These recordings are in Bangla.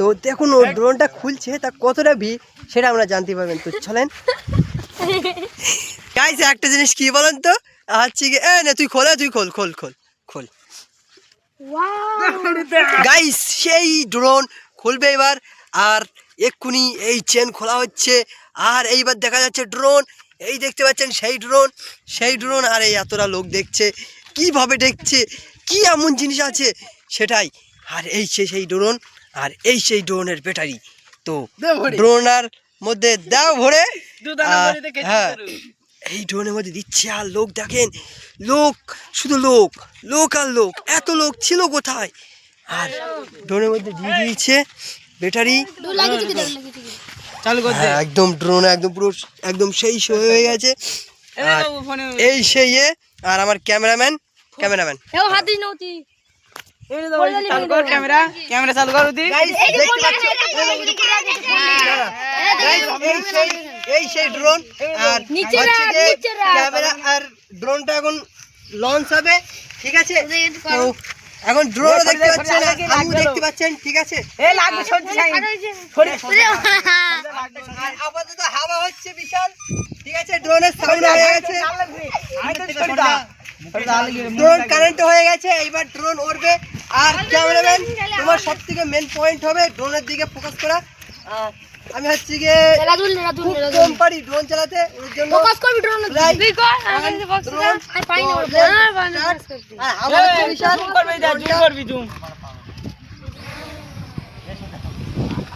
তো দেখুন ও ড্রোনটা খুলছে তা কতটা ভি সেটা আমরা জানতে পারবেন। তো চলেন। গাইস একটা জিনিস কি বলেন তো? হচ্ছে কি এ না তুই খোল তুই খোল খোল খোল খোল। গাইস সেই ড্রোন খুলবে এবার আর এক্ষুনি এই চেন খোলা হচ্ছে আর এইবার দেখা যাচ্ছে ড্রোন এই দেখতে পাচ্ছেন সেই ড্রোন সেই ড্রোন আর এই এতটা লোক দেখছে কীভাবে দেখছে কি এমন জিনিস আছে সেটাই। আর এই সে সেই ড্রোন আর এই সেই ড্রোনের ব্যাটারি। তো ড্রোনার মধ্যে দাও ভরে। হ্যাঁ এই ড্রোনের মধ্যে দিচ্ছে আর লোক দেখেন লোক শুধু লোক লোক আর লোক এত লোক ছিল কোথায়? আর ড্রোনের মধ্যে দিয়ে দিয়েছে ব্যাটারি। চালু হ্যাঁ, একদম ড্রোন একদম পুরো একদম সেই শো হয়ে গেছে। এই সেই এ আর আমার ক্যামেরাম্যান ক্যামেরাম্যান। হাত দিস চালু কর ক্যামেরা ক্যামেরা চালু কর উদি। এই সেই ড্রোন আর। ক্যামেরা আর ড্রোনটা এখন লঞ্চ হবে ঠিক আছে? তো এখন ড্রোন দেখতে পাচ্ছেন আমিও দেখতে পাচ্ছেন ঠিক আছে? এ লাগবে সরছি আর আপাতত হাওয়া হচ্ছে বিশাল ঠিক আছে? ড্রোনের সাউন্ড হয়ে গেছে। ড্রোন কারেন্ট হয়ে গেছে এইবার ড্রোন উড়বে আর ক্যামেরাম্যান তোমার সব থেকে মেন পয়েন্ট হবে ড্রোনের দিকে ফোকাস করা। আমি হচ্ছে গিয়ে রাজুল রাজুল খুব কম পারি ড্রোন চালাতে ওর জন্য ফোকাস করবি ড্রোন Right. তুই কর আমি And বক্স drone. আর পাই না তো let's না start. আর হাওয়া হচ্ছে বিশাল জুম করবি দা জুম ড্রোনটা- করবি জুম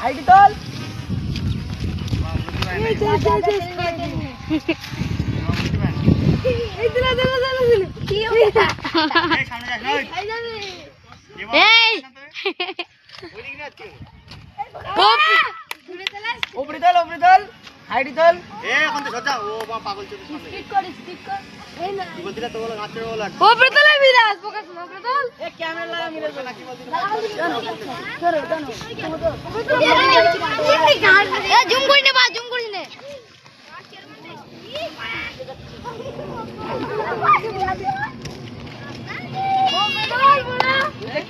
হাইট তোল এই উপরে তোল উপরে তোল হাইট তোল ওপরে তোলে বিরাজ ফোকাস ওপরে তোল এ ক্যামেরা লাগা মিলে এ জুম করি নে বা জুম করি নে।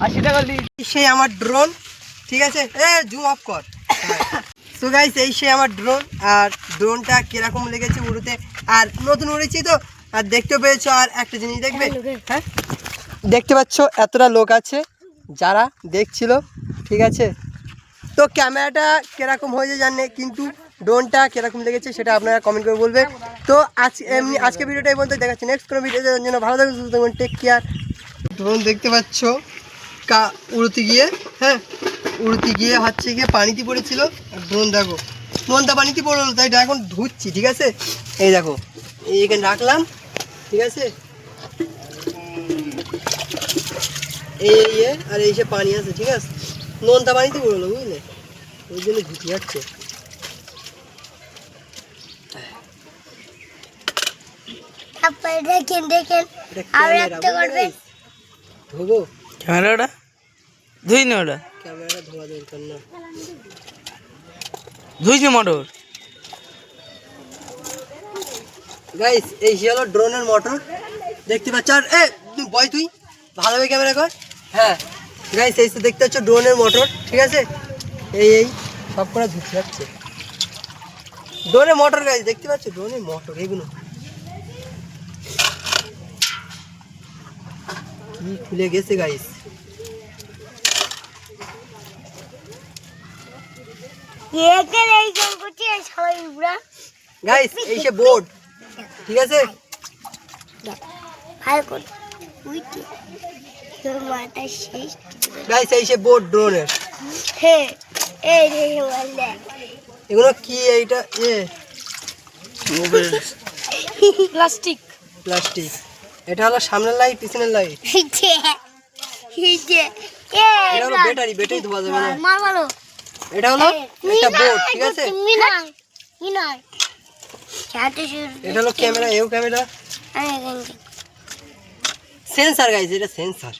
আশি টাকা সেই আমার ড্রোন ঠিক আছে? এ জুম অফ কর। সো গাইস এই সে আমার ড্রোন আর ড্রোনটা কীরকম লেগেছে উড়তে আর নতুন উড়েছি তো আর দেখতে পেয়েছ আর একটা জিনিস দেখবে? হ্যাঁ দেখতে পাচ্ছ এতটা লোক আছে যারা দেখছিল ঠিক আছে? তো ক্যামেরাটা কীরকম হয়েছে জানে কিন্তু ড্রোনটা কীরকম লেগেছে সেটা আপনারা কমেন্ট করে বলবে। তো আজ এমনি আজকে ভিডিওটা এই পর্যন্ত দেখাচ্ছি নেক্সট কোনো ভিডিও জন্য ভালো থাকবেন টেক কেয়ার ড্রোন দেখতে পাচ্ছ কা উড়তে গিয়ে হ্যাঁ উড়তে গিয়ে হচ্ছে গিয়ে পানিতে পড়েছিল। ড্রোন দেখো ড্রোনটা পানিতে পড়ল তাই এখন ধুচ্ছি ঠিক আছে? এই দেখো এই এখানে রাখলাম ঠিক আছে? এই এই আর এই সে পানি আছে ঠিক আছে? নোনটা পানিতে পড়ল বুঝলে? ওই জন্য ধুতে যাচ্ছে দেখেন দেখেন আর একটা বুঝলে? করবে। ধোবো। ক্যামেরাটা? ধুই না ওটা। ক্যামেরাটা ধোয়া দরকার না। ধুইছি মোটর। গাইস এই হলো ড্রোনের মোটর। দেখতে পাচ্ছ? আর এ তুই বয় তুই? ভালোভাবে ক্যামেরা কর। হ্যাঁ। গাইস এই তো দেখতে পাচ্ছ ড্রোনের মোটর ঠিক আছে? এই এই সব করে ধুতে যাচ্ছে। ড্রোনের মোটর গাইস দেখতে পাচ্ছ? ড্রোনের মোটর এগুলো। কি খুলে গেছে গাইস গাইস এই সে বোর্ড ঠিক আছে? মাথা শেষ গাইস এই সে বোট ড্রোনের হে এই রে বলে এগুলো কি এইটা? এ। প্লাস্টিক প্লাস্টিক এটা হলো সামনের লাইট পিছনের লাইট হিজে হিজে এ এটা হলো ব্যাটারি ব্যাটারি ধোয়া যাবে না। মার মারো এটা হলো একটা বোট ঠিক আছে? এটা হলো ক্যামেরা এও ক্যামেরা। সেন্সার গাইস এটা সেন্সার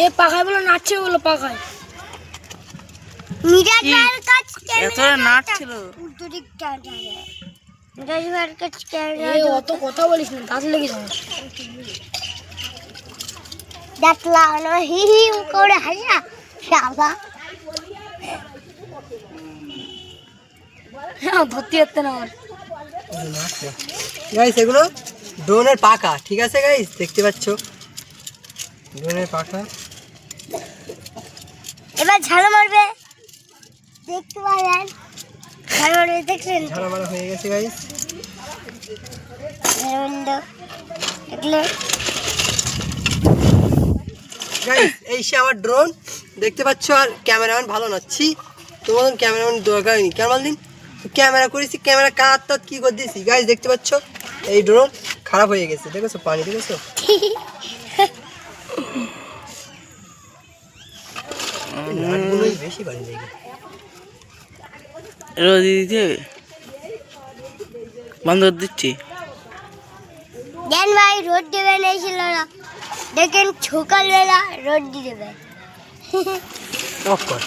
এ পাখায় বলো নাচছে বলো পাখায়। মিরাজ ভাইয়ের কাছ এত নাট ছিল। উল্টো দিকটা অত কথা বলিস না দাঁত লেগে যাবে। দেখলাম না হি হি করে হাসা সাবা হ্যাঁ ধরতে যাচ্ছে না আমার। গাইস এগুলো ড্রোনের পাখা ঠিক আছে গাইস দেখতে পাচ্ছ? ড্রোনের পাখা। এবার ঝাড়ু মারবে। দেখতে পারেন ঝাড়া হয়ে গেছে গাইস গাইস এই সে আমার ড্রোন দেখতে পাচ্ছ আর ক্যামেরাম্যান ভালো নাচ্ছি তোমাদের ক্যামেরাম্যান দরকার নেই। কেমন দিন ক্যামেরা করেছি ক্যামেরা কাত তাত কি করে দিয়েছি? গাইস দেখতে পাচ্ছ এই ড্রোন খারাপ হয়ে গেছে। দেখেছ পানি দেখেছ? বেশি পানি লেগে রোদ দিতে হবে। বন্ধ দিচ্ছি। দেন ভাই রোদ দেবে না ছিল না। দেখেন সকালবেলা রোদ দিয়ে দেবে। অফ কর।